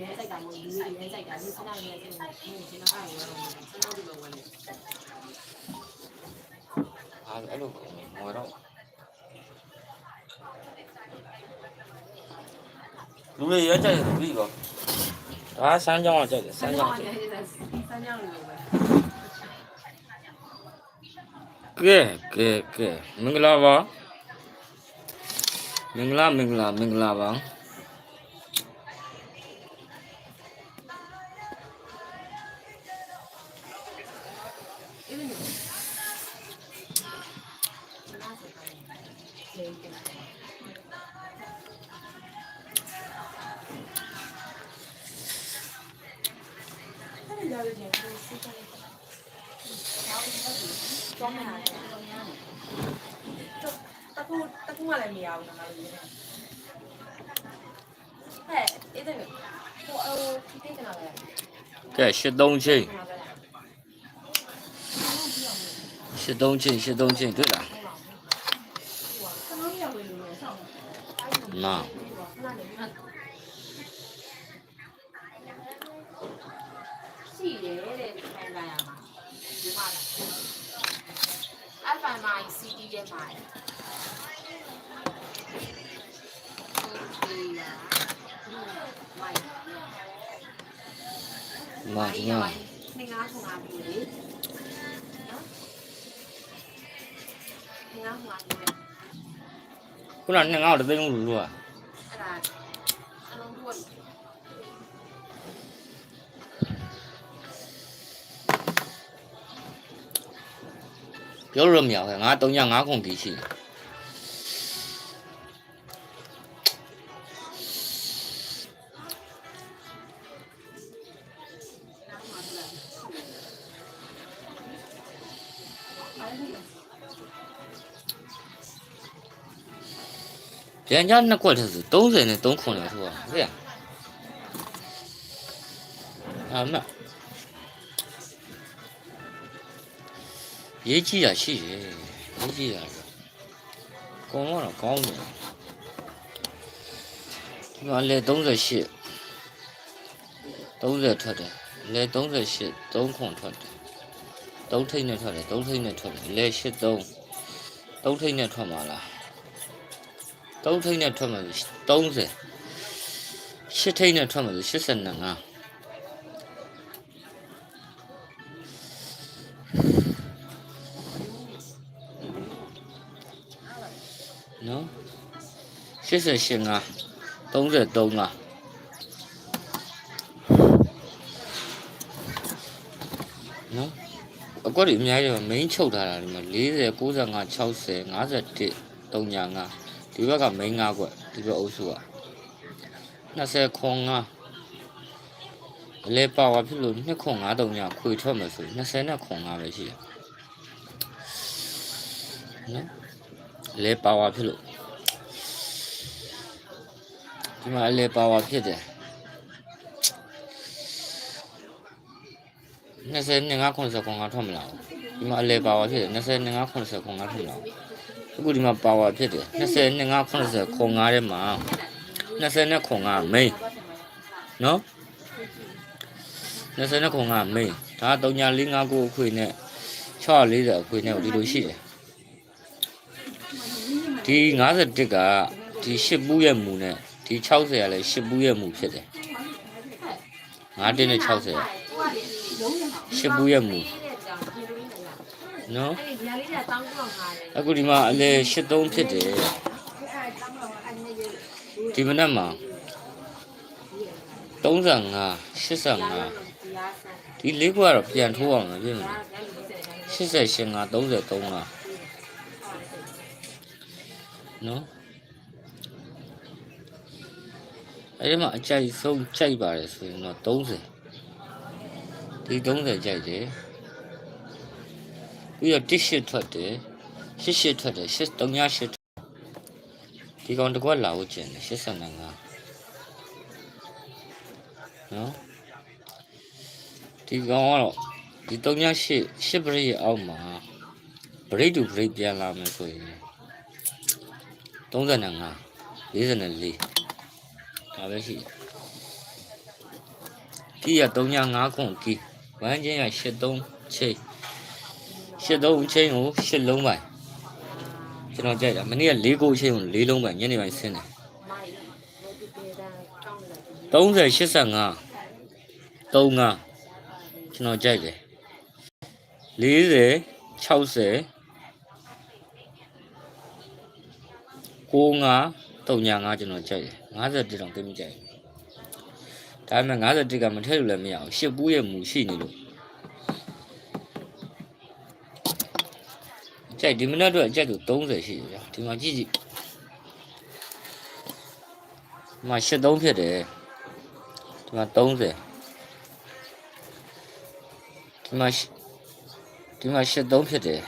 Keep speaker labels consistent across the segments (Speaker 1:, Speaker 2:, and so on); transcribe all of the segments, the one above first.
Speaker 1: ရဲစိုက်တာမဟုတ်လူတွေရဲစိုက်တာဒီစနာရဲစိုက်တာဒီစနာကရဲတော့စနာဒီလိုဝင်နေ
Speaker 2: အားအဲ့လိုငွေတော့လူတွေရကြတယ်ပြီကောဒါစမ်းကြောင်းကကြိုက်တယ်စမ်းကြောင်းကြိုက်
Speaker 1: စမ်းကြောင်းလိုပဲ
Speaker 2: ကဲကဲကဲမင်္ဂလာပါမင်္ဂလာမင်္ဂလာမင်္ဂလာပါ
Speaker 1: ကူတကူကလည်းမရဘူးငါတို့ရေးနေဟဲ့အဲ့ဒါဟိုအော်ဒီတိတ်ကနာ မာဒီ
Speaker 2: နာ
Speaker 1: နေငါးခုငါးပြီလေနော်နေငါးခုငါးပြီလေ
Speaker 2: ခုနနှစ်ငါ့ကိုတသိ န်းလို့လူက
Speaker 1: အဲ့ဒါအလုံးတို့
Speaker 2: ပြောလို့မရဘူးငါ3ည5ခုတီးရှိတယ်ပြန်ကြနှစ်ခွက်တည်းဆို30နဲ့3ခွန်လဲဆိုတာဟုတ်ရအာမရေးကြည့်ရရှိတယ်ရေးကြည့်ရဆိုကောင်းတော့ကောင်းတယ်ဒီမှာ 3ခွန်ထွက်တယ်3ထိတ်နဲ့ထွက်တယ်3ထိတ်နဲ့ထွက်တယ်လဲ83 3ထိတ်နဲ့ထွက်မှာလား3ထိပ်နဲ့ထွက်မှာဆို30 8ထိပ်နဲ့ထွက်မှာဆို85နော်88ငါ33ငါနော်အကွက်တွေအများကြီးပါ main ချုပ်ထားတာဒီမှာ40 95 60 51 35 ဒီဘက်က main ငါကွက်ဒီဘက်အုပ်စုက20ခွန်ငါအလဲပါဝါဖြစ်လို့2ခွန်5တုံညာခွေထွက်မယ်ဆို20နဲ့ခွန်5ပဲရှိတယ်နော်အလဲပါဝါဖြစ်လို့ဒီမှာအလဲပါဝါဖြစ်တယ်20နဲ့5 90ခွန်5ထွက်မလာဘူးဒီမှာအလဲပါဝါဖြစ်တယ်20နဲ့5 90ခွန်5ထွက်မလာဘူး အခုဒီမှာပါဝါဖြစ်တယ်20နဲ့9 80ခွန်9ထဲမှာ20နဲ့ခွန်9 main နော်20နဲ့ခွန်9 main ဒါ3959အခွေနဲ့640အခွေနဲ့ဒီလိုရှိတယ်ဒီ51ကဒီ8ပူးရဲ့မူနဲ့ဒီ60ကလည်း8ပူးရဲ့မူဖြစ်တယ်9တင်းနဲ့60 8ပူးရဲ့မူ နော်
Speaker 1: အဲ့ဒီညာလေးကတောင်းတော့ငါတယ်
Speaker 2: အခုဒီမှာအလဲ83ဖြစ်တယ်ဒီမနက်မှာ35 85ဒီလေးခုကတော့ပြန်ထိုးအောင်မဖြစ်ဘူး88ငါ33ငါနော်အဲ့ဒီမှာအကြိုက်ဆုံးကြိုက်ပါတယ်ဆိုရင်တော့30ဒီ30ကြိုက်တယ် ပြီးတော့တစ်ရှစ်ထွက်တယ်ရှစ်ရှစ်ထွက်တယ်ရှစ်3ညရှစ်ဒီကောင်တစ်ခွက်လာဖို့ကျင်တယ်85နော်ဒီကောင်ကတော့ဒီ3ညရှစ်ရှစ်ပရိရဲ့အောက်မှာဘရိတ်တူဘရိတ်ပြန်လာမယ်ဆိုရင်35 44ဒါပဲရှိတယ်ကီးက305ခွန်ကီးဝမ်းချင်းက83ချိန် 83ချိန်ကို8လုံးပိုင်ကျွန်တော်ကြိုက်တာမနေ့က4ကိုချိန်ကို4လုံးပိုင်ညနေပိုင်းဆင်းတယ်
Speaker 1: မိုက်လို့ဒီပေတန်းကောင်းနေတာဒီ
Speaker 2: 30 85 35ကျွန်တော်ကြိုက်တယ်40 60 95 35ကျွန်တော်ကြိုက်တယ်51တောင်သိမကြိုက်ဘူးဒါပေမဲ့51ကမထည့်လို့လည်းမရအောင်ရှစ်ပူးရဲ့မူရှိနေလို့ ကြိုက်ဒီမနက်တော့အကြက်သူ30ရှိတယ်ဗျာဒီမှာကြည့်ကြည့်ဒီမှာ83ဖြစ်တယ်ဒီမှာ30ဒီမှာရှဒီမှာ83ဖြစ်တယ်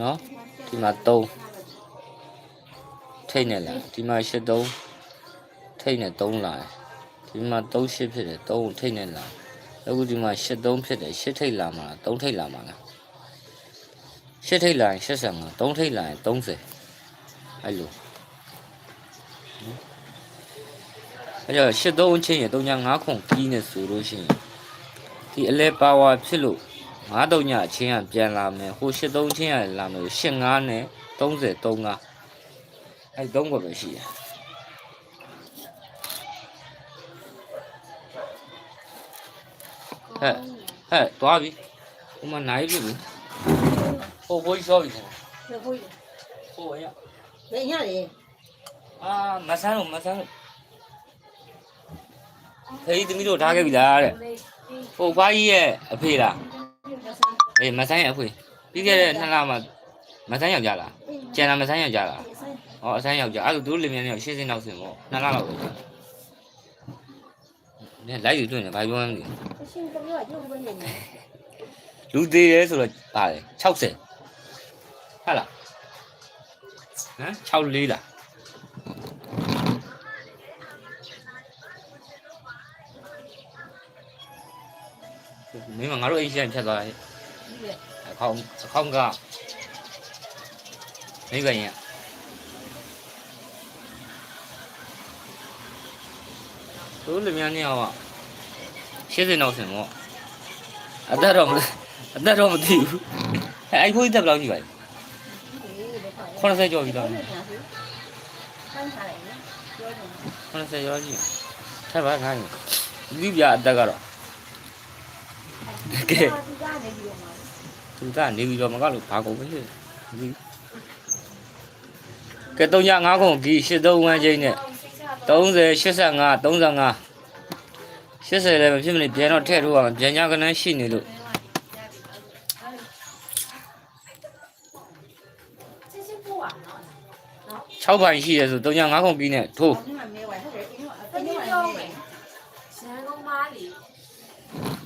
Speaker 2: နော်ဒီမှာ3ထိတ်နေလားဒီမှာ83ထိတ်နေ3လာတယ်ဒီမှာ38ဖြစ်တယ်3ကိုထိတ်နေလား အခုဒီမှာ83ဖြစ်တယ်8ထိတ်လာမှာလား3ထိတ်လာမှာလား8ထိတ်လာရင်85 3ထိတ်လာရင်30အဲ့လိုအဲ့တော့83ချင်းရ35ခွန်ကီးနေဆိုလို့ရှိရင်ဒီအလဲပါဝါဖြစ်လို့9ညအချင်းကပြန်လာမယ်ဟို83ချင်းကလာမယ်85နဲ့30 35အဲ့3ခွက်ပဲရှိတယ် ဟဲ့ဟဲ့သွားပြီဟိုမှာနိုင်ပြီပြီဟိုဘိုးရှော့ပြီခင်
Speaker 3: ဘယ်ကိုလဲ
Speaker 2: ဟိုရ
Speaker 3: ဘယ်ညလဲ
Speaker 2: အာမဆန်းလို့မဆန်းလို့ဖေးသမီးတို့ထားခဲ့ပြီလားတဲ့ဟိုဖွားကြီးရဲ့အဖေလားအေးမဆန်းရဲ့အဖေပြီးခဲ့တဲ့နှစ်လမှာမဆန်းယောက်ျားလားကျန်တာမဆန်းယောက်ျားလားဟောအဆန်းယောက်ျားအဲ့ဒါသူတို့လင်မြန်းနေရှင်းစင်းနောက်စင်ပေါ့နှစ်လလောက်ပဲကြာ နင်လိုက်ယူတွင်နေဘာပြောမှမသိဘူး
Speaker 3: အရှင်ကပြောရုပ်ဘယ်နေလဲ
Speaker 2: လူသေးရဲဆိုတော့ပါတယ်60ဟုတ်လားဟမ်64လားမင်းမငါတို့အိမ်ရှိရင်ဖြတ်သွားတယ်အခေါင်အခေါင်ကမိဘရင် တို့လူများနေအောင်80နောက်ဆင်ပေါ့အသက်တော့မအသက်တော့မသိဘူးအဲအိုက်ဖိုးကြီးတက်ဘယ်လောက်ရှိပါလဲ80ကျော်ပြီတော့
Speaker 3: ဆန်းထားတယ်နော်ပြောတယ်
Speaker 2: 80ကျော်ရှိထပ်ပါခိုင်းဒီပြအသက်ကတော့ကဲ
Speaker 3: ဒီကနေပြီးတော့မှာ
Speaker 2: သူကနေပြီးတော့မကလို့ဘာကုန်ပဲဖြစ်ဒီကဲ305ခုကြီး83ဝန်းချင်းနဲ့ 30 85 35 80လည်းမဖြစ်မနေပြန်တော့ထည့်ထိုးရမှာပြန်ကြကနန်းရှိနေလို့
Speaker 1: စစ်စစ်ပို့ပါနော်
Speaker 2: 6ပိုင်ရှိရဲဆို305ခုကြီးနဲ့ထိုး
Speaker 3: ဒီမှာမဲဝိုင်းဟုတ်တယ်အင်းက
Speaker 1: တတိပြောမယ်ရန်ကုန်မားလေ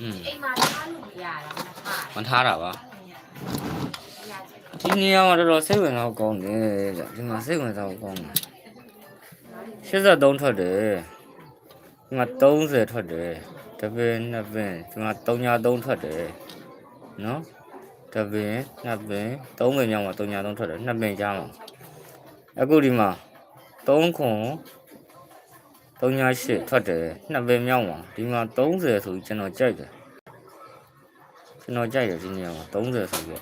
Speaker 2: อืม
Speaker 1: အိမ်မှာထားလို့မရတာမထား
Speaker 2: မထားတာပါ
Speaker 1: ရကြ
Speaker 2: ဒီနေရာမှာတော်တော်စိတ်ဝင်စားဖို့ကောင်းတယ်ဗျဒီမှာစိတ်ဝင်စားဖို့ကောင်းတယ် 83ထွက်တယ်ဒီမှာ30ထွက်တယ်တပင်းနှစ်ပင်းဒီမှာ303ထွက်တယ်နော်တပင်းနှစ်ပင်း3ပင်းမြောက်မှာ303ထွက်တယ်နှစ်ပင်းကြားမှာအခုဒီမှာ3ခွန်38ထွက်တယ်နှစ်ပင်းမြောက်မှာဒီမှာ30ဆိုပြီးကျွန်တော်ကြိုက်တယ်ကျွန်တော်ကြိုက်တယ်ဒီနေရာမှာ30ဆိုပြီး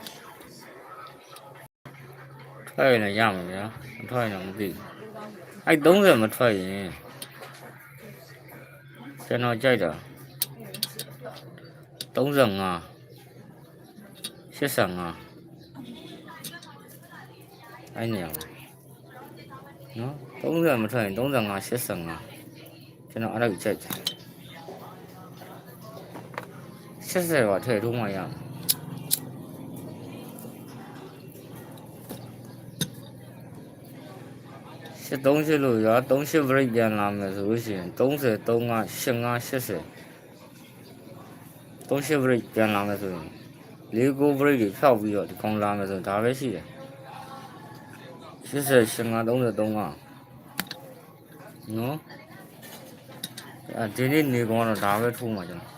Speaker 2: ထွက်ရင်လည်းရမှာဗျာမထွက်ရင်တော့မသိဘူး အဲ့30မထွက်ရင်ကျွန်တော်ကြိုက်တာ35 85အဲ့နေရာမှာနော်30မထွက်ရင်35 85ကျွန်တော်အဲ့ဒါကိုကြိုက်တယ်80ကထည့်ထိုးမှရမှာရှ စ်သုံးရှစ်လို့ရ3ရှစ် break ပြန်လာမယ်ဆိုလို့ရှိရင်30 3က85 80 3ရှစ် break ပြန်လာမယ်ဆိုရင်၄ကို break တွေဖြောက်ပြီးတော့ဒီကောင်လာမယ်ဆိုရင်ဒါပဲရှိတယ်80 85 33ကနော်အဲဒီနေ့နေကောင်ကတော့ဒါပဲထိုးမှာကျွန်တော်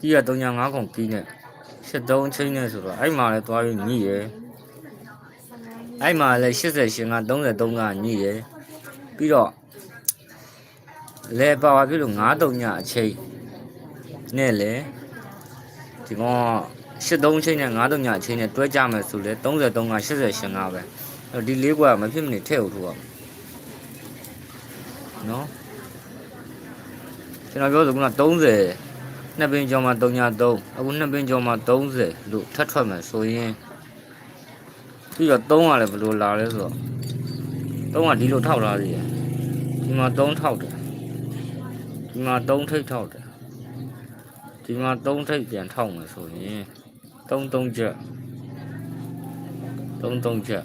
Speaker 2: ကြီးက35ကောင်ကြီးနဲ့73ချင်းနဲ့ဆိုတော့အဲ့မှာလည်းသွားပြီးညှိရယ် အဲ့မှာလည်း88က33ကညှိတယ်ပြီးတော့လဲပါဝါပြုလို့9-3ညအချိန်နဲ့လေဒီကောင်83ချိန်နဲ့9-3ညအချိန်နဲ့တွဲကြမယ်ဆိုလေ33က88ငါပဲအဲ့တော့ဒီလေးကွာမဖြစ်မနေထည့်ဖို့ထိုးရမယ်နော်ကျွန်တော်ပြောဆိုက30နှစ်ပင်ကျော်မှာ3ည3အခုနှစ်ပင်ကျော်မှာ30လို့ထပ်ထွက်မယ်ဆိုရင် ပြီးတော့3ကလည်းဘယ်လိုလာလဲဆိုတော့3ကဒီလိုထောက်လာသေးတယ်ဒီမှာ3ထောက်တယ်ဒီမှာ3ထိပ်ထောက်တယ်ဒီမှာ3ထိပ်ပြန်ထောက်မယ်ဆိုရင်3 3ချက်3 3ချက်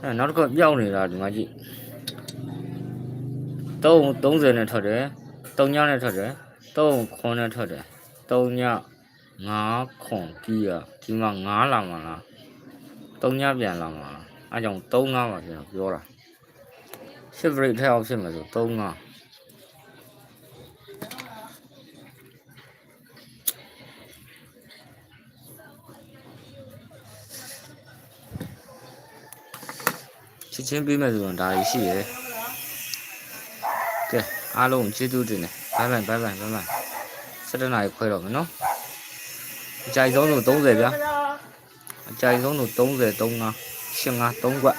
Speaker 2: အဲနောက်တစ်ခုပြောင်းနေတာဒီမှာကြည့်3 30နဲ့ထွက်တယ်3ညနဲ့ထွက်တယ်3ခွန်နဲ့ထွက်တယ်3ည5ခွန်ကြီးอ่ะဒီမှာ9လာမှာလား 3ညပြန်လာမှာလားအဲကြောင့်3 5ပါကျွန်တော်ပြောတာ shift rate ထည့်အောင်ဖြစ်မယ်ဆို3 5ချစ်ချင်းပေးမယ်ဆိုတော့ဒါကြီးရှိရယ်ကဲအားလုံးကျေးဇူးတင်တယ်ဘိုင်ဘိုင်ဘိုင်ဘိုင်ဘိုင်ဘိုင်7နာရီခွဲတော့မယ်နော်အကြိုက်ဆုံးလို့30ဗျာ အကြိုက်ဆုံးလို့30 35 85 3ကွက်